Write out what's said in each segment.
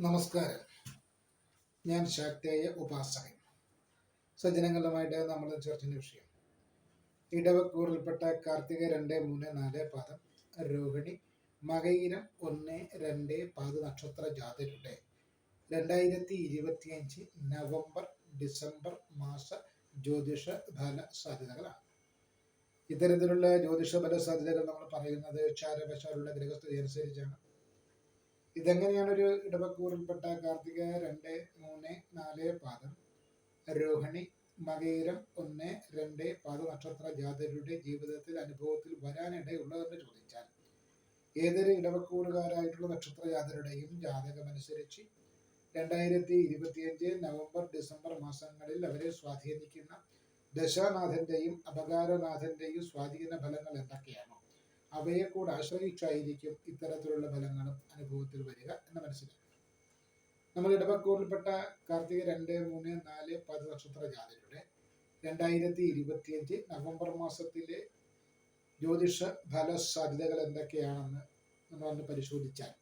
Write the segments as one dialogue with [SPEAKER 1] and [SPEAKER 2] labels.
[SPEAKER 1] നമസ്കാരം. ഞാൻ ശാക്തേയ ഉപാസകൻ. സജ്ജനങ്ങളുമായിട്ട് നമ്മൾ ചർച്ച ചെയ്യുന്ന വിഷയം. ഇടവക്കൂറിൽപ്പെട്ട കാർത്തിക രണ്ട് മൂന്ന് നാല് പാദം രോഹിണി മകയിരം ഒന്ന് രണ്ട് പാദ നക്ഷത്ര ജാതരുടെ. രണ്ടായിരത്തി ഇരുപത്തിയഞ്ച് നവംബർ ഡിസംബർ മാസ ജ്യോതിഷ ഫല സാധ്യതകളാണ്. ഇത്തരത്തിലുള്ള ജ്യോതിഷ ഫല സാധ്യതകൾ നമ്മൾ പറയുന്നത് ചാരവശാലുള്ള ഗ്രഹസ്ഥിതി അനുസരിച്ചാണ്. ഇതെങ്ങനെയാണ് ഒരു ഇടവക്കൂറിൽപ്പെട്ട കാർത്തിക രണ്ട് മൂന്ന് നാല് പാദം. രോഹിണി മകയിരം ഒന്ന് രണ്ട് പാദ നക്ഷത്ര ജാതരുടെ ജീവിതത്തിൽ അനുഭവത്തിൽ വരാനിടയുള്ളതെന്ന് ചോദിച്ചാൽ ഏതൊരു ഇടവക്കൂറുകാരായിട്ടുള്ള നക്ഷത്ര ജാതരുടെയും ജാതകമനുസരിച്ച് രണ്ടായിരത്തി ഇരുപത്തിയഞ്ച് നവംബർ ഡിസംബർ മാസങ്ങളിൽ അവരെ സ്വാധീനിക്കുന്ന ദശാനാഥന്റെയും അപകാരനാഥന്റെയും സ്വാധീന ഫലങ്ങൾ എന്തൊക്കെയാണോ? അവയെ കൂടെ ആശ്രയിച്ചായിരിക്കും ഇത്തരത്തിലുള്ള ഫലങ്ങളും അനുഭവത്തിൽ വരിക എന്ന് മനസ്സിലാക്കുക നമ്മൾ ഇടവക്കൂറിൽപ്പെട്ട കാർത്തിക രണ്ട് മൂന്ന് നാല് പത് നക്ഷത്ര ജാതരുടെ രണ്ടായിരത്തി ഇരുപത്തിയഞ്ച് നവംബർ മാസത്തിലെ ജ്യോതിഷ ഫല സാധ്യതകൾ എന്തൊക്കെയാണെന്ന് നമ്മളൊന്ന് പരിശോധിച്ചാൽ.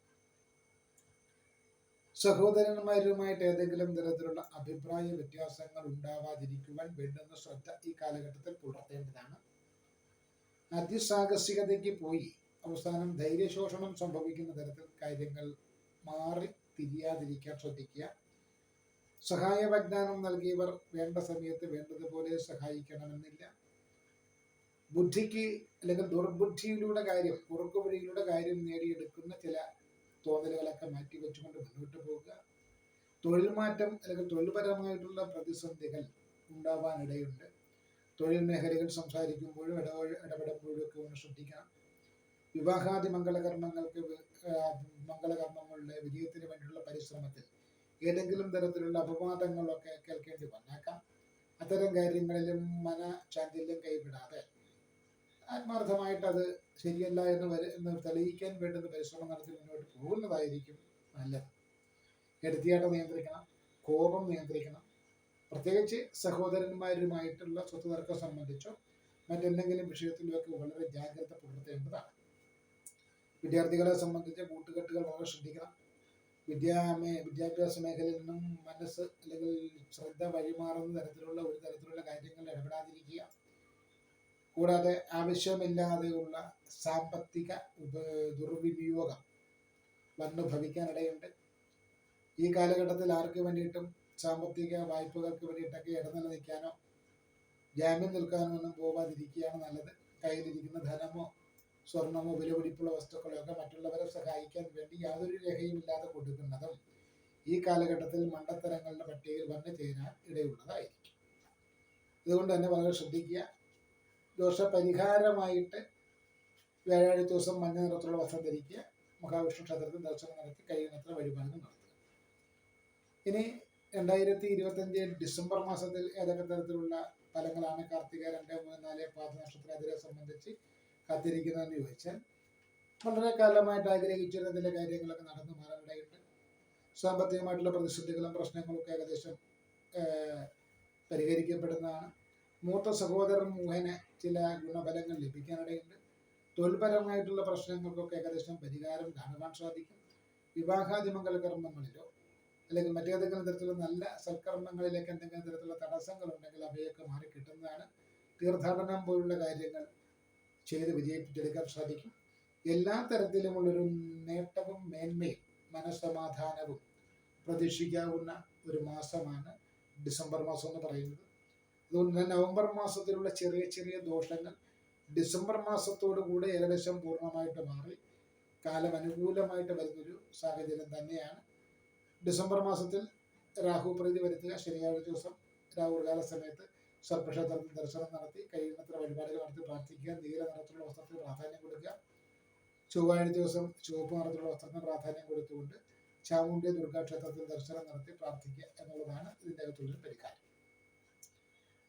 [SPEAKER 1] സഹോദരന്മാരുമായിട്ട് ഏതെങ്കിലും തരത്തിലുള്ള അഭിപ്രായ വ്യത്യാസങ്ങൾ ഉണ്ടാവാതിരിക്കുവാൻ വേണ്ടുന്ന ശ്രദ്ധ ഈ കാലഘട്ടത്തിൽ പുലർത്തേണ്ടതാണ്. അതിസാഹസികതയ്ക്ക് പോയി. അവസാനം ധൈര്യശോഷണം സംഭവിക്കുന്ന തരത്തിൽ കാര്യങ്ങൾ മാറി തിരിയാതിരിക്കാൻ ശ്രദ്ധിക്കുക. സഹായ വാഗ്ദാനം നൽകിയവർ വേണ്ട സമയത്ത് വേണ്ടതുപോലെ സഹായിക്കണമെന്നില്ല. ബുദ്ധിക്ക് അല്ലെങ്കിൽ ദുർബുദ്ധിയിലൂടെ കാര്യം കുറുക്കുവഴിയിലൂടെ കാര്യം നേടിയെടുക്കുന്ന ചില തോന്നലുകളൊക്കെ മാറ്റി വെച്ചുകൊണ്ട് മുന്നോട്ട് പോകുക. തൊഴിൽ മാറ്റം അല്ലെങ്കിൽ തൊഴിൽപരമായിട്ടുള്ള പ്രതിസന്ധികൾ ഉണ്ടാവാനിടയുണ്ട്. തൊഴിൽ മേഖലകൾ സംസാരിക്കുമ്പോഴും ഇടപഴ ഇടപെടുമ്പോഴും ഒക്കെ ഒന്ന് ശ്രദ്ധിക്കണം. വിവാഹാദി മംഗളകർമ്മങ്ങൾക്ക് മംഗളകർമ്മങ്ങളുടെ വിജയത്തിന് വേണ്ടിയുള്ള പരിശ്രമത്തിൽ ഏതെങ്കിലും തരത്തിലുള്ള അപവാദങ്ങളൊക്കെ കേൾക്കേണ്ടി വന്നേക്കാം. അത്തരം കാര്യങ്ങളിലും മന ചാഞ്ചല്യം കൈവിടാതെ ആത്മാർത്ഥമായിട്ട് അത് ശരിയല്ല എന്ന് വരെ എന്ന് തെളിയിക്കാൻ വേണ്ടുന്ന പരിശ്രമം നടത്തി മുന്നോട്ട് പോകുന്നതായിരിക്കും നല്ലത്. എടുത്തിയാട്ടം നിയന്ത്രിക്കണം കോപം നിയന്ത്രിക്കണം പ്രത്യേകിച്ച് സഹോദരന്മാരുമായിട്ടുള്ള സ്വത്ത് തർക്കം സംബന്ധിച്ചോ മറ്റെന്തെങ്കിലും വിഷയത്തിലൊക്കെ വളരെ ജാഗ്രത പുലർത്തേണ്ടതാണ്. വിദ്യാർത്ഥികളെ സംബന്ധിച്ച കൂട്ടുകെട്ടുകൾ വളരെ ശ്രദ്ധിക്കണം. വിദ്യാ വിദ്യാഭ്യാസ മേഖലയിൽ നിന്നും മനസ്സ് അല്ലെങ്കിൽ ശ്രദ്ധ വഴിമാറുന്ന തരത്തിലുള്ള ഒരു തരത്തിലുള്ള കാര്യങ്ങളിൽ ഇടപെടാതിരിക്കുക. കൂടാതെ ആവശ്യമില്ലാതെയുള്ള സാമ്പത്തിക ദുർവിനിയോഗം വന്നു ഭവിക്കാനിടയുണ്ട്. ഈ കാലഘട്ടത്തിൽ ആർക്ക് വേണ്ടിയിട്ടും സാമ്പത്തിക വായ്പകൾക്ക് വേണ്ടിയിട്ടൊക്കെ ഇടനില നിൽക്കാനോ ജാമ്യം നിൽക്കാനോ ഒന്നും പോവാതിരിക്കുകയാണ് നല്ലത്. കയ്യിലിരിക്കുന്ന ധനമോ സ്വർണമോ വിലപിടിപ്പുള്ള വസ്തുക്കളോ ഒക്കെ മറ്റുള്ളവരെ സഹായിക്കാൻ വേണ്ടി യാതൊരു രേഖയും ഇല്ലാതെ കൊടുക്കുന്നതും ഈ കാലഘട്ടത്തിൽ മണ്ടത്തരങ്ങളുടെ പട്ടികയിൽ വന്നു ചേരാൻ ഇടയുള്ളതായിരിക്കും. അതുകൊണ്ട് തന്നെ വളരെ ശ്രദ്ധിക്കുക. ദോഷപരിഹാരമായിട്ട് വ്യാഴാഴ്ച ദിവസം മഞ്ഞ നിറത്തിലുള്ള വസ്ത്രം ധരിക്കുക. മഹാവിഷ്ണു ക്ഷേത്രത്തിൽ ദർശനം നടത്തി കഴിയുന്നത്ര വഴിപാടുകൾ നടത്തുക. ഇനി രണ്ടായിരത്തി ഇരുപത്തഞ്ച് ഡിസംബർ മാസത്തിൽ ഏതൊക്കെ തരത്തിലുള്ള ഫലങ്ങളാണ് കാർത്തിക രണ്ട് മൂന്ന് നാല് പാദ നക്ഷത്രത്തിനെ സംബന്ധിച്ച് കാത്തിരിക്കുന്നതെന്ന് ചോദിച്ചാൽ വളരെ കാലമായിട്ട് ആഗ്രഹിച്ചിരുന്ന ചില കാര്യങ്ങളൊക്കെ നടന്നു മാറാനിടയുണ്ട് സാമ്പത്തികമായിട്ടുള്ള പ്രതിസന്ധികളും പ്രശ്നങ്ങളും ഒക്കെ ഏകദേശം പരിഹരിക്കപ്പെടുന്നതാണ്. മൂത്ത സഹോദരൻ മുഖേന ചില ഗുണഫലങ്ങൾ ലഭിക്കാനിടയുണ്ട്. തൊഴിൽപരമായിട്ടുള്ള പ്രശ്നങ്ങൾക്കൊക്കെ ഏകദേശം പരിഹാരം കാണുവാൻ സാധിക്കും. വിവാഹാദി മംഗളകർമ്മങ്ങളിലോ അല്ലെങ്കിൽ മറ്റേതെങ്കിലും തരത്തിലുള്ള നല്ല സൽക്കർമ്മങ്ങളിലേക്ക് എന്തെങ്കിലും തരത്തിലുള്ള തടസ്സങ്ങൾ ഉണ്ടെങ്കിൽ അവയൊക്കെ മാറി കിട്ടുന്നതാണ് തീർത്ഥാടനം പോലുള്ള കാര്യങ്ങൾ ചെയ്ത് വിജയിപ്പിച്ചെടുക്കാൻ സാധിക്കും. എല്ലാ തരത്തിലുമുള്ളൊരു നേട്ടവും മേന്മയും മനസ്സമാധാനവും പ്രതീക്ഷിക്കാവുന്ന ഒരു മാസമാണ് ഡിസംബർ മാസം എന്ന് പറയുന്നത്. അതുകൊണ്ട് തന്നെ നവംബർ മാസത്തിലുള്ള ചെറിയ ചെറിയ ദോഷങ്ങൾ ഡിസംബർ മാസത്തോടു കൂടെ ഏകദേശം പൂർണമായിട്ട് മാറി കാലം അനുകൂലമായിട്ട് വരുന്നൊരു സാഹചര്യം തന്നെയാണ്. ഡിസംബർ മാസത്തിൽ രാഹു പ്രീതി വരുത്തുക ശനിയാഴ്ച ദിവസം രാഹുകാല സമയത്ത് സർപ്പക്ഷേത്രത്തിൽ ദർശനം നടത്തി കഴിയുന്നത്ര വഴിപാടുകൾ നടത്തി പ്രാർത്ഥിക്കുക നീല നിറത്തിലുള്ള വസ്ത്രത്തിന് പ്രാധാന്യം കൊടുക്കുക. ചൊവ്വാഴ്ച ദിവസം ചുവപ്പ് നിറത്തിലുള്ള വസ്ത്രത്തിന് പ്രാധാന്യം കൊടുത്തുകൊണ്ട് ചാമുണ്ടി ദുർഗാ ക്ഷേത്രത്തിൽ ദർശനം നടത്തി പ്രാർത്ഥിക്കുക എന്നുള്ളതാണ് ഇതിന്റെ അകത്തുള്ളൊരു പരിഹാരം.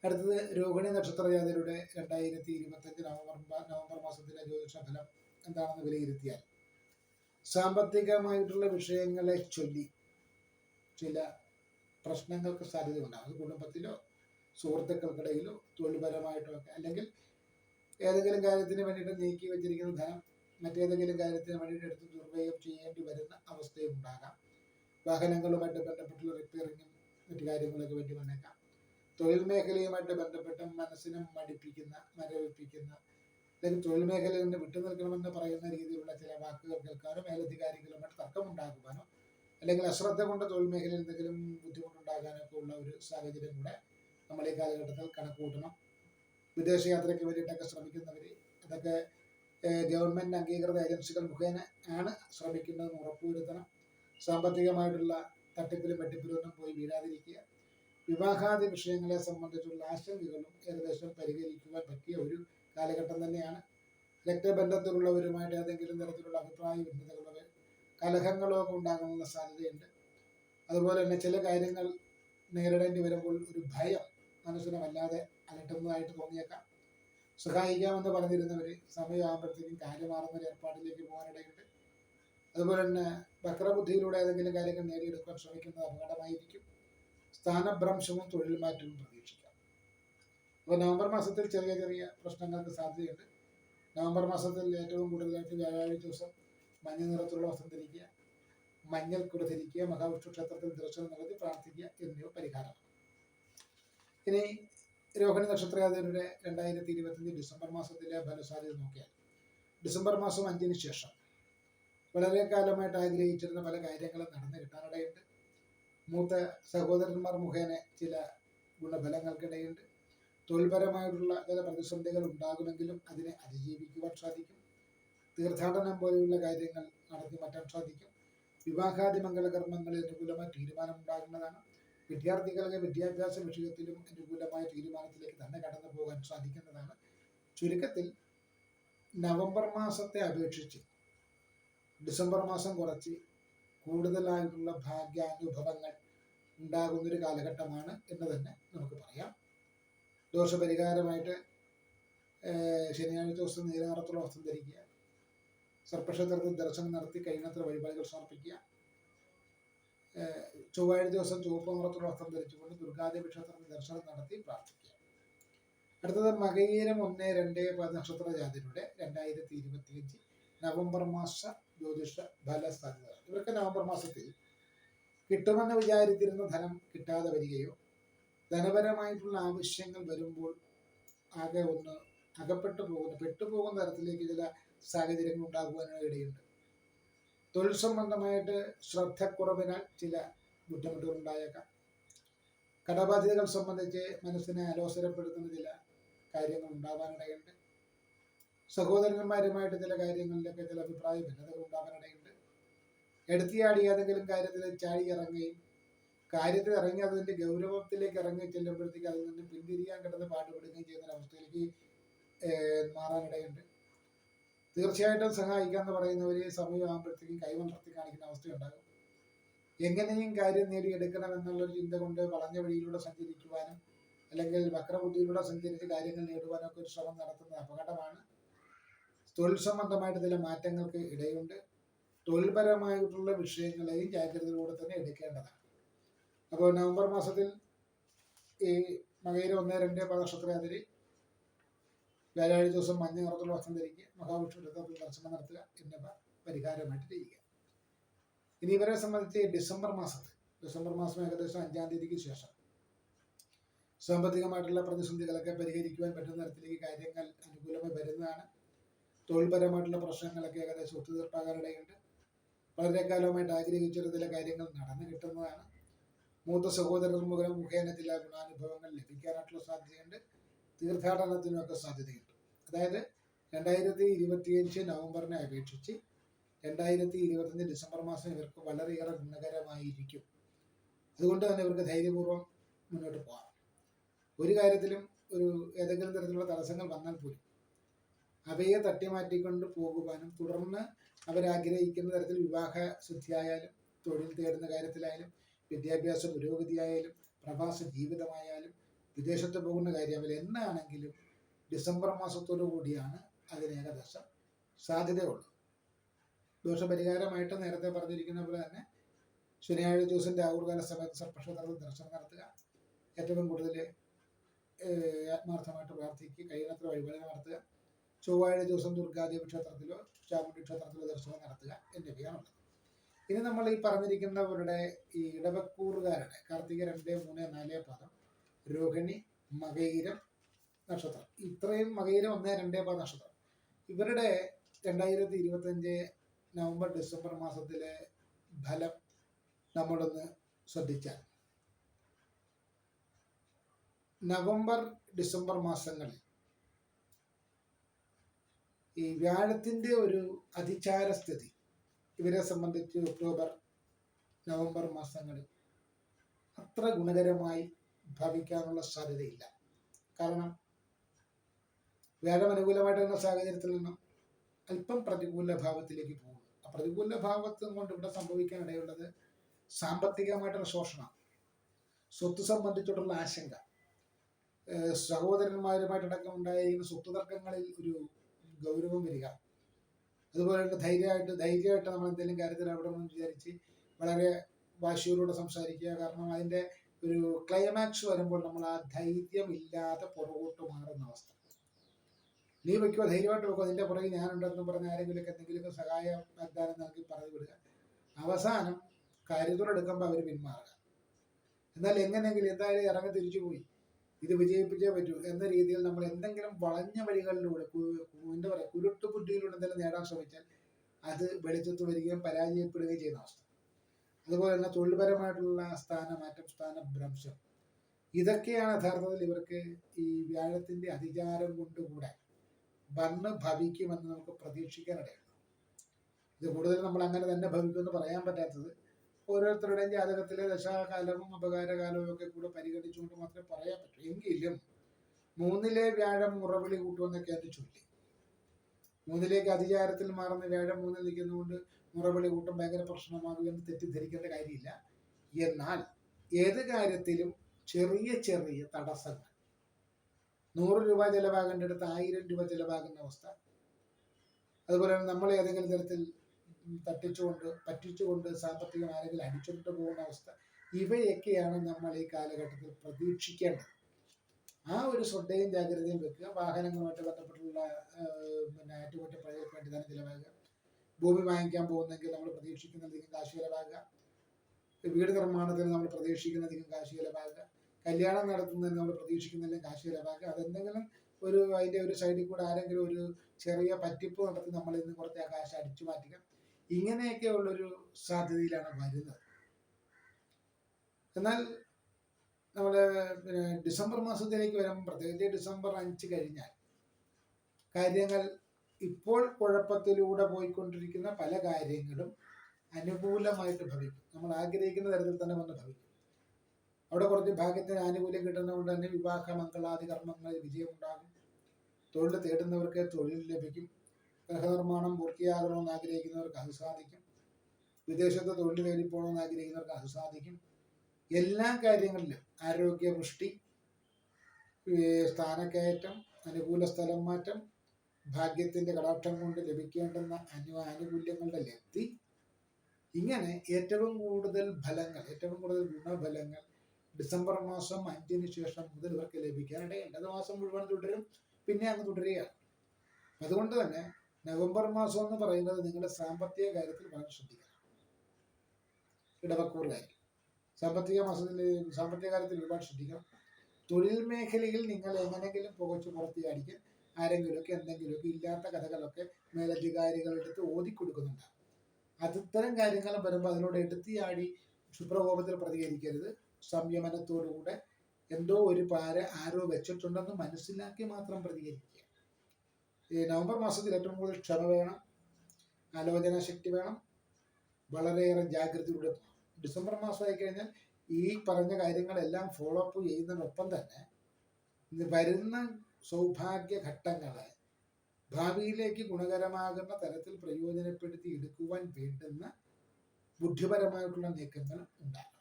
[SPEAKER 1] അടുത്തത് രോഹിണി നക്ഷത്ര ജാതിയുടെ രണ്ടായിരത്തി ഇരുപത്തഞ്ച് നവംബർ നവംബർ മാസത്തിലെ ജ്യോതിഷ ഫലം എന്താണെന്ന് വിലയിരുത്തിയാൽ സാമ്പത്തികമായിട്ടുള്ള വിഷയങ്ങളെ ചൊല്ലി ചില പ്രശ്നങ്ങൾക്ക് സാധ്യതയുണ്ടാകും കുടുംബത്തിലോ സുഹൃത്തുക്കൾക്കിടയിലോ തൊഴിൽപരമായിട്ടോ ഒക്കെ. അല്ലെങ്കിൽ ഏതെങ്കിലും കാര്യത്തിന് വേണ്ടിയിട്ട് നീക്കി വെച്ചിരിക്കുന്ന ധനം മറ്റേതെങ്കിലും കാര്യത്തിന് വേണ്ടിയിട്ട് എടുത്ത് ദുർവ്യയം ചെയ്യേണ്ടി വരുന്ന അവസ്ഥയും ഉണ്ടാകാം. വാഹനങ്ങളുമായിട്ട് ബന്ധപ്പെട്ടുള്ള റിപ്പയറിങ്ങും മറ്റു കാര്യങ്ങളൊക്കെ വേണ്ടി വന്നേക്കാം. തൊഴിൽ മേഖലയുമായിട്ട് ബന്ധപ്പെട്ട് മനസ്സിനെ മടിപ്പിക്കുന്ന മരവിപ്പിക്കുന്ന അല്ലെങ്കിൽ തൊഴിൽ മേഖലയിൽ നിന്ന് വിട്ടു നിൽക്കണമെന്ന് പറയുന്ന രീതിയിലുള്ള ചില വാക്കുകൾ കേൾക്കാനോ മേലധികാരികളുമായിട്ട് തർക്കമുണ്ടാക്കുവാനോ അല്ലെങ്കിൽ അശ്രദ്ധ കൊണ്ട് തൊഴിൽ മേഖലയിൽ എന്തെങ്കിലും ബുദ്ധിമുട്ടുണ്ടാകാനൊക്കെ ഉള്ള ഒരു സാഹചര്യം കൂടെ നമ്മൾ ഈ കാലഘട്ടത്തിൽ കണക്ക് കണക്കുകൂട്ടണം വിദേശയാത്രയ്ക്ക് വേണ്ടിയിട്ടൊക്കെ ശ്രമിക്കുന്നവർ അതൊക്കെ ഗവൺമെന്റ് അംഗീകൃത ഏജൻസികൾ മുഖേന ആണ് ശ്രമിക്കുന്നതെന്ന് ഉറപ്പുവരുത്തണം. സാമ്പത്തികമായിട്ടുള്ള തട്ടിപ്പിലും വെട്ടിപ്പിലും ഒന്നും പോയി വീഴാതിരിക്കുക. വിവാഹാദി വിഷയങ്ങളെ സംബന്ധിച്ചുള്ള ആശങ്കകളും ഏകദേശം പരിഹരിക്കുവാൻ പറ്റിയ ഒരു കാലഘട്ടം തന്നെയാണ്. രക്തബന്ധത്തിലുള്ളവരുമായിട്ട് ഏതെങ്കിലും തരത്തിലുള്ള അഭിപ്രായ ഭിന്നതകളോ കലഹങ്ങളോ ഒക്കെ ഉണ്ടാകാനുള്ള സാധ്യതയുണ്ട്. അതുപോലെ തന്നെ ചില കാര്യങ്ങൾ നേരിടേണ്ടി വരുമ്പോൾ ഒരു ഭയം മനസ്സിനെ വല്ലാതെ അലട്ടുന്നതായിട്ട് തോന്നിയേക്കാം. സഹായിക്കാമെന്ന് പറഞ്ഞിരുന്നവർ സമയമാകുമ്പോഴത്തേക്കും കാര്യം മാറുന്ന ഒരു ഏർപ്പാടിലേക്ക് പോകാനിടയുണ്ട്. അതുപോലെ തന്നെ വക്രബുദ്ധിയിലൂടെ ഏതെങ്കിലും കാര്യങ്ങൾ നേടിയെടുക്കാൻ ശ്രമിക്കുന്നത് അപകടമായിരിക്കും. സ്ഥാനഭ്രംശവും തൊഴിൽ മാറ്റവും പ്രതീക്ഷിക്കാം. അപ്പോൾ നവംബർ മാസത്തിൽ ചെറിയ ചെറിയ പ്രശ്നങ്ങൾക്ക് സാധ്യതയുണ്ട്. നവംബർ മാസത്തിൽ ഏറ്റവും കൂടുതലായിട്ട് വ്യാഴാഴ്ച ദിവസം മഞ്ഞ നിറത്തിലുള്ള വസ്ത്രം ധരിക്കുക മഞ്ഞൾ കുട ധരിക്കുക മഹാവിഷ്ണു ക്ഷേത്രത്തിൽ ദർശനം നടത്തി പ്രാർത്ഥിക്കുക എന്നിവ പരിഹാരമാണ് ഇനി രോഹിണി നക്ഷത്രയാതിരുടെ രണ്ടായിരത്തി ഇരുപത്തിയഞ്ച് ഡിസംബർ മാസത്തിലെ ഫലസാധ്യത നോക്കിയാൽ. ഡിസംബർ മാസം അഞ്ചിന് ശേഷം. വളരെ കാലമായിട്ട് ആഗ്രഹിച്ചിരുന്ന പല കാര്യങ്ങളും നടന്നു കിട്ടാനിടയുണ്ട്. മൂത്ത സഹോദരന്മാർ മുഖേന ചില ഗുണഫലങ്ങൾക്കിടയുണ്ട്. തൊഴിൽപരമായിട്ടുള്ള ചില പ്രതിസന്ധികൾ ഉണ്ടാകുമെങ്കിലും അതിനെ അതിജീവിക്കുവാൻ സാധിക്കും. തീർത്ഥാടനം പോലെയുള്ള കാര്യങ്ങൾ നടത്തി മാറ്റാൻ സാധിക്കും. വിവാഹാദി മംഗളകർമ്മങ്ങളിൽ അനുകൂലമായ തീരുമാനം ഉണ്ടാകുന്നതാണ് വിദ്യാർത്ഥികൾക്ക് വിദ്യാഭ്യാസ വിഷയത്തിലും അനുകൂലമായ തീരുമാനത്തിലേക്ക് തന്നെ കടന്നു പോകാൻ സാധിക്കുന്നതാണ്. ചുരുക്കത്തിൽ നവംബർ മാസത്തെ അപേക്ഷിച്ച് ഡിസംബർ മാസം കുറച്ച് കൂടുതലായിട്ടുള്ള ഭാഗ്യാനുഭവങ്ങൾ ഉണ്ടാകുന്നൊരു കാലഘട്ടമാണ് എന്ന് തന്നെ നമുക്ക് പറയാം. ദോഷപരിഹാരമായിട്ട് ശനിയാഴ്ച ദിവസം നീലനിറത്തുള്ള വസ്ത്രം ധരിക്കുക സർപ്പക്ഷേത്രത്തിൽ ദർശനം നടത്തി കൈനത്ര വഴിപാടുകൾ സമർപ്പിക്കുക. ചൊവ്വാഴ്ച ദിവസം ചുവപ്പ് നിറത്തുള്ള വസ്ത്രം ധരിച്ചുകൊണ്ട് ദുർഗാദേവി ക്ഷേത്രത്തിൽ ദർശനം നടത്തി പ്രാർത്ഥിക്കുക. അടുത്തത് മകയിരം ഒന്ന് രണ്ട് നക്ഷത്ര ജാതിയുടെ രണ്ടായിരത്തി ഇരുപത്തിയഞ്ച് നവംബർ മാസ ജ്യോതിഷ ഫല സാധ്യത ഇവർക്ക് നവംബർ മാസത്തിൽ കിട്ടുമെന്ന് വിചാരിച്ചിരുന്ന ധനം കിട്ടാതെ വരികയോ ധനപരമായിട്ടുള്ള ആവശ്യങ്ങൾ വരുമ്പോൾ ആകെ ഒന്ന് അകപ്പെട്ടു പോകുന്ന പെട്ടുപോകുന്ന തരത്തിലേക്ക് ചില സാഹചര്യങ്ങൾ ഉണ്ടാകുവാനും ഇടയുണ്ട്. തൊഴിൽ സംബന്ധമായിട്ട് ശ്രദ്ധക്കുറവിനാൽ ചില ബുദ്ധിമുട്ടുകൾ ഉണ്ടായേക്കാം കടബാധ്യതകൾ സംബന്ധിച്ച് മനസ്സിനെ അലോസരപ്പെടുത്തുന്ന ചില കാര്യങ്ങൾ ഉണ്ടാവാനിടയുണ്ട് സഹോദരന്മാരുമായിട്ട് ചില കാര്യങ്ങളിലൊക്കെ ചില അഭിപ്രായ ഭിന്നതകൾ ഉണ്ടാവാനിടയുണ്ട് എടുത്തിയാടി ഏതെങ്കിലും കാര്യത്തിൽ ചാടി ഇറങ്ങുകയും കാര്യത്തിൽ ഇറങ്ങി അതിന്റെ ഗൗരവത്തിലേക്ക് ഇറങ്ങി ചെല്ലുമ്പോഴത്തേക്ക് അതിൽ നിന്ന് പിന്തിരിയാൻ കിടന്ന് പാട്ടുപെടുകയും ചെയ്യുന്ന ഒരു അവസ്ഥയിലേക്ക് മാറാനിടയുണ്ട് തീർച്ചയായിട്ടും സഹായിക്കാന്ന് പറയുന്നവര് സമീപമാകുമ്പോഴത്തേക്കും കൈവളർത്തി കാണിക്കുന്ന അവസ്ഥയുണ്ടാകും. എങ്ങനെയും കാര്യം നേടിയെടുക്കണം എന്നുള്ളൊരു ചിന്ത കൊണ്ട് വളഞ്ഞ വഴിയിലൂടെ സഞ്ചരിക്കുവാനും അല്ലെങ്കിൽ വക്രബുദ്ധിയിലൂടെ സഞ്ചരിച്ച് കാര്യങ്ങൾ നേടുവാനൊക്കെ ഒരു ശ്രമം നടത്തുന്നത് അപകടമാണ്. തൊഴിൽ സംബന്ധമായിട്ട് ചില മാറ്റങ്ങൾക്ക് ഇടയുണ്ട്. തൊഴിൽപരമായിട്ടുള്ള വിഷയങ്ങളെയും ജാഗ്രതയിലൂടെ തന്നെ എടുക്കേണ്ടതാണ്. അപ്പോൾ നവംബർ മാസത്തിൽ ഈ മകയിര ഒന്ന് രണ്ട് പദനക്ഷത്രയാതിരി വ്യാഴാഴ്ച ദിവസം മഞ്ഞ നിറത്തുള്ള വസ്ത്രം ധരിക്കുക മഹാവിഷ്ണു ക്ഷേത്രത്തിൽ ദർശനം നടത്തുക എന്നിവ പരിഹാരമായിട്ട് ചെയ്യുക ഇനി ഇവരെ സംബന്ധിച്ച് ഡിസംബർ മാസത്തിൽ ഡിസംബർ മാസം ഏകദേശം അഞ്ചാം തീയതിക്ക് ശേഷം സാമ്പത്തികമായിട്ടുള്ള പ്രതിസന്ധികളൊക്കെ പരിഹരിക്കുവാൻ പറ്റുന്ന തരത്തിലേക്ക് കാര്യങ്ങൾ അനുകൂലമായി വരുന്നതാണ്. തൊഴിൽപരമായിട്ടുള്ള പ്രശ്നങ്ങളൊക്കെ ഏകദേശം ഒത്തുതീർപ്പാകാനിടയുണ്ട്. വളരെ കാലമായിട്ട് ആഗ്രഹിച്ചിരുന്ന ചില കാര്യങ്ങൾ നടന്നു കിട്ടുന്നതാണ്. മൂത്ത സഹോദരർ മുഖേന മുഖേന ചില ഗുണാനുഭവങ്ങൾ ലഭിക്കാനായിട്ടുള്ള സാധ്യതയുണ്ട്. തീർത്ഥാടനത്തിനൊക്കെ സാധ്യതയുണ്ട്. അതായത് രണ്ടായിരത്തി ഇരുപത്തിയഞ്ച് നവംബറിനെ അപേക്ഷിച്ച് രണ്ടായിരത്തി ഇരുപത്തഞ്ച് ഡിസംബർ മാസം ഇവർക്ക് വളരെയേറെ ഗുണകരമായിരിക്കും. അതുകൊണ്ട് തന്നെ ഇവർക്ക് ധൈര്യപൂർവം മുന്നോട്ട് പോകാം. ഒരു കാര്യത്തിലും ഒരു ഏതെങ്കിലും തരത്തിലുള്ള തടസ്സങ്ങൾ വന്നാൽ പോലും അവയെ തട്ടിമാറ്റിക്കൊണ്ട് പോകുവാനും തുടർന്ന് അവരാഗ്രഹിക്കുന്ന തരത്തിൽ വിവാഹ ശുദ്ധിയായാലും തൊഴിൽ തേടുന്ന കാര്യത്തിലായാലും വിദ്യാഭ്യാസ പുരോഗതിയായാലും പ്രവാസ ജീവിതമായാലും വിദേശത്ത് പോകുന്ന കാര്യമായാലും എന്നാണെങ്കിലും ഡിസംബർ മാസത്തോടു കൂടിയാണ് അതിന് ഏകദേശം സാധ്യതയുള്ളത്. ദോഷപരിഹാരമായിട്ട് നേരത്തെ പറഞ്ഞിരിക്കുന്ന പോലെ തന്നെ ശനിയാഴ്ച ദിവസം രാഹുൽകാല സമയത്ത് സർപ്പക്ഷേത്രത്തിൽ ദർശനം നടത്തുക. ഏറ്റവും കൂടുതൽ ആത്മാർത്ഥമായിട്ട് പ്രാർത്ഥിക്കുക. കഴിയുന്നത്ര വഴിപാട് നടത്തുക. ചൊവ്വാഴ്ച ദിവസം ദുർഗാദേവി ക്ഷേത്രത്തിലോ ചാമുണ്ടി ക്ഷേത്രത്തിലോ ദർശനം നടത്തുക എന്നിവയാണുള്ളത്. ഇനി നമ്മൾ ഈ പറഞ്ഞിരിക്കുന്നവരുടെ ഈ ഇടവക്കൂറുകാരുടെ കാർത്തിക രണ്ട് മൂന്ന് നാല് പദം രോഹിണി മകയിരം നക്ഷത്രം. ഇത്രയും മകയിരം ഒന്ന് രണ്ടേ പാ നക്ഷത്രം. ഇവരുടെ രണ്ടായിരത്തി ഇരുപത്തഞ്ച് നവംബർ ഡിസംബർ മാസത്തിലെ ഫലം നമ്മളൊന്ന് ശ്രദ്ധിച്ചാൽ. നവംബർ ഡിസംബർ മാസങ്ങളിൽ ഈ വ്യാഴത്തിന്റെ ഒരു അതിചാര സ്ഥിതി ഇവരെ സംബന്ധിച്ച് ഒക്ടോബർ നവംബർ മാസങ്ങളിൽ അത്ര ഗുണകരമായി ഭവിക്കാനുള്ള സാധ്യതയില്ല. കാരണം വ്യാഴം വരുന്ന സാഹചര്യത്തിൽ നിന്നും അല്പം പ്രതികൂല ഭാവത്തിലേക്ക് പോകുന്നു. ആ പ്രതികൂല ഭാവത്ത് കൊണ്ട് ഇവിടെ സംഭവിക്കാൻ ഇടയുള്ളത് സാമ്പത്തികമായിട്ടുള്ള ശോഷണം സ്വത്ത് സംബന്ധിച്ചിട്ടുള്ള ആശങ്ക സഹോദരന്മാരുമായിട്ടടക്കം ഉണ്ടായിരിക്കുന്ന സ്വത്ത് തർക്കങ്ങളിൽ ഒരു ഗൗരവം വരിക. അതുപോലെ തന്നെ ധൈര്യമായിട്ട് ധൈര്യമായിട്ട് നമ്മൾ എന്തെങ്കിലും കാര്യത്തിൽ അവിടെ നിന്ന് വിചാരിച്ച് വളരെ വാശിയോടുകൂടെ സംസാരിക്കുക. കാരണം അതിന്റെ ഒരു ക്ലൈമാക്സ് വരുമ്പോൾ നമ്മൾ ആ ധൈര്യമില്ലാതെ പുറകോട്ട് മാറുന്ന അവസ്ഥ. നീ വെക്കോ ധൈര്യമായിട്ട് വെക്കോ നിന്റെ പുറകെ ഞാനുണ്ടെന്ന് പറഞ്ഞ ആരെങ്കിലുമൊക്കെ എന്തെങ്കിലുമൊക്കെ സഹായം വാഗ്ദാനം നൽകി പറഞ്ഞു വിടുക. അവസാനം കരുതലെടുക്കുമ്പോൾ അവർ പിന്മാറുക. എന്നാൽ എങ്ങനെയെങ്കിലും എന്തായാലും ഇറങ്ങി തിരിച്ചു പോയി. ഇത് വിജയിപ്പിച്ചേ പറ്റൂ എന്ന രീതിയിൽ നമ്മൾ എന്തെങ്കിലും വളഞ്ഞ വഴികളിലൂടെ എന്താ പറയുക കുരുട്ട് ബുദ്ധിയിലൂടെ എന്തെങ്കിലും നേടാൻ ശ്രമിച്ചാൽ അത് വെളിച്ചത്ത് വരികയും പരാജയപ്പെടുകയും ചെയ്യുന്ന അവസ്ഥ. അതുപോലെ തന്നെ തൊഴിൽപരമായിട്ടുള്ള സ്ഥാനമാറ്റം സ്ഥാനഭ്രംശം ഇതൊക്കെയാണ് യഥാർത്ഥത്തിൽ ഇവർക്ക് ഈ വ്യാഴത്തിന്റെ അധികാരം കൊണ്ടുകൂടെ വന്ന് ഭവിക്കുമെന്ന് നമുക്ക് പ്രതീക്ഷിക്കാനിടയുണ്ട് ഇത് കൂടുതൽ നമ്മൾ അങ്ങനെ തന്നെ ഭവിക്കുമെന്ന് പറയാൻ പറ്റാത്തത്. ഓരോരുത്തരുടെയും ജാതകത്തിലെ ദശാകാലവും അപകാരകാലവും ഒക്കെ കൂടെ പരിഗണിച്ചുകൊണ്ട് മാത്രമേ പറയാൻ പറ്റൂ. എങ്കിലും മൂന്നിലെ വ്യാഴം ഉറവിളി കൂട്ടുമെന്നൊക്കെ അത് ചൊല്ലി. മൂന്നിലേക്ക് അധികാരത്തിൽ മാറുന്ന വ്യാഴം മൂന്നിൽ നിൽക്കുന്നതുകൊണ്ട് മുറവിളി കൂട്ടം ഭയങ്കര പ്രശ്നമാകും തെറ്റിദ്ധരിക്കേണ്ട കാര്യമില്ല. എന്നാൽ ഏത് കാര്യത്തിലും ചെറിയ ചെറിയ തടസ്സങ്ങൾ നൂറ് രൂപ ചെലവാകേണ്ടടുത്ത് ആയിരം രൂപ ചിലവാകുന്ന അവസ്ഥ. അതുപോലെ തന്നെ നമ്മൾ ഏതെങ്കിലും തരത്തിൽ തട്ടിച്ചുകൊണ്ട് പറ്റിച്ചുകൊണ്ട് സാമ്പത്തികം ആരെങ്കിലും അടിച്ചുകൊണ്ട് പോകുന്ന അവസ്ഥ. ഇവയൊക്കെയാണ് നമ്മൾ ഈ കാലഘട്ടത്തിൽ പ്രതീക്ഷിക്കേണ്ടത്. ആ ഒരു ശ്രദ്ധയും ജാഗ്രതയും വെക്കുക. വാഹനങ്ങളുമായിട്ട് ബന്ധപ്പെട്ടുള്ള പിന്നെ അറ്റകുറ്റപ്പണികൾക്ക് വേണ്ടി തന്നെ ചിലവാകുക. ഭൂമി വാങ്ങിക്കാൻ പോകുന്നെങ്കിൽ നമ്മൾ പ്രതീക്ഷിക്കുന്നതിലും കാശ് ചിലവാകുക. വീട് നിർമ്മാണത്തിന് നമ്മൾ പ്രതീക്ഷിക്കുന്നതിലും കാശ് ചിലവാകുക. കല്യാണം നടത്തുന്നതിന് നമ്മൾ പ്രതീക്ഷിക്കുന്നില്ല. കാശ് ചിലവാക്കുക അതെന്തെങ്കിലും ഒരു അതിന്റെ ഒരു സൈഡിൽ കൂടെ ആരെങ്കിലും ഒരു ചെറിയ പറ്റിപ്പ് നടത്തി നമ്മളിൽ നിന്ന് കുറച്ച് ആ കാശ് അടിച്ചു മാറ്റിക്കാം. ഇങ്ങനെയൊക്കെ ഉള്ളൊരു സാധ്യതയിലാണ് വരുന്നത്. എന്നാൽ നമ്മുടെ ഡിസംബർ മാസത്തിലേക്ക് വരുമ്പോൾ പ്രത്യേകിച്ച് ഡിസംബർ അഞ്ച് കഴിഞ്ഞാൽ കാര്യങ്ങൾ ഇപ്പോൾ കുഴപ്പത്തിലൂടെ പോയിക്കൊണ്ടിരിക്കുന്ന പല കാര്യങ്ങളും അനുകൂലമായിട്ട് ഭവിക്കും. നമ്മൾ ആഗ്രഹിക്കുന്ന തരത്തിൽ തന്നെ വന്ന് ഭവിക്കും. അവിടെ കുറച്ച് ഭാഗ്യത്തിന് ആനുകൂല്യം കിട്ടുന്നതുകൊണ്ട് തന്നെ വിവാഹ മംഗളാദി കർമ്മങ്ങളിൽ വിജയമുണ്ടാകും. തൊഴിൽ തേടുന്നവർക്ക് തൊഴിൽ ലഭിക്കും. ഗൃഹനിർമ്മാണം പൂർത്തിയാകണമെന്ന് ആഗ്രഹിക്കുന്നവർക്ക് അത് സാധിക്കും. വിദേശത്ത് തൊഴിൽ തേടി പോകണമെന്ന് ആഗ്രഹിക്കുന്നവർക്ക് അത് സാധിക്കും. എല്ലാ കാര്യങ്ങളിലും ആരോഗ്യപുഷ്ടി സ്ഥാനക്കയറ്റം അനുകൂല സ്ഥലം മാറ്റം ഭാഗ്യത്തിന്റെ കടാക്ഷം കൊണ്ട് ലഭിക്കേണ്ടുന്ന അനു ആനുകൂല്യങ്ങളുടെ ലബ്ധി. ഇങ്ങനെ ഏറ്റവും കൂടുതൽ ഫലങ്ങൾ ഏറ്റവും കൂടുതൽ ഗുണഫലങ്ങൾ ഡിസംബർ മാസം അഞ്ചിന് ശേഷം മുതൽ ഇവർക്ക് ലഭിക്കാനിടയുണ്ട് അത് മാസം മുഴുവൻ തുടരും പിന്നെ അങ്ങ് തുടരുകയാണ്. അതുകൊണ്ട് തന്നെ നവംബർ മാസം എന്ന് പറയുന്നത് നിങ്ങളുടെ സാമ്പത്തിക കാര്യത്തിൽ വളരെ ശ്രദ്ധിക്കണം. ഇടവക്കൂറുകാർ സാമ്പത്തിക മാസത്തിൽ സാമ്പത്തിക കാര്യത്തിൽ ഒരുപാട് ശ്രദ്ധിക്കണം. തൊഴിൽ മേഖലയിൽ നിങ്ങൾ എങ്ങനെങ്കിലും പുകച്ചു പുറത്തിയാടിക്കാൻ ആരെങ്കിലുമൊക്കെ എന്തെങ്കിലുമൊക്കെ ഇല്ലാത്ത കഥകളൊക്കെ മേലധികാരികളുടെ അടുത്ത് ഓതിക്കൊടുക്കുന്നുണ്ടാകും അത് ഇത്തരം കാര്യങ്ങൾ വരുമ്പോൾ അതിനോട് എടുത്തിയാടി ശുഭ്രകോപത്തിൽ പ്രതികരിക്കരുത്. സംയമനത്തോടുകൂടെ എന്തോ ഒരു പാര ആരോ വെച്ചിട്ടുണ്ടെന്ന് മനസ്സിലാക്കി മാത്രം പ്രതികരിക്കുക. ഈ നവംബർ മാസത്തിൽ ഏറ്റവും കൂടുതൽ ക്ഷമ വേണം ആലോചന ശക്തി വേണം വളരെയേറെ ജാഗ്രതയോടെ ഡിസംബർ മാസമായി കഴിഞ്ഞാൽ ഈ പറഞ്ഞ കാര്യങ്ങളെല്ലാം ഫോളോ അപ്പ് ചെയ്യുന്നതിനൊപ്പം തന്നെ വരുന്ന സൗഭാഗ്യ ഘട്ടങ്ങളെ ഭാവിയിലേക്ക് ഗുണകരമാകുന്ന തരത്തിൽ പ്രയോജനപ്പെടുത്തി എടുക്കുവാൻ വേണ്ടുന്ന ബുദ്ധിപരമായിട്ടുള്ള നീക്കങ്ങൾ ഉണ്ടാകണം.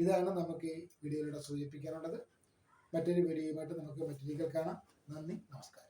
[SPEAKER 1] ഇതാണ് നമുക്ക് ഈ വീഡിയോയിലൂടെ സൂചിപ്പിക്കാനുള്ളത്. മറ്റൊരു വീഡിയോയുമായിട്ട് നമുക്ക് മറ്റൊരിക്കൽ കാണാം. നന്ദി നമസ്കാരം.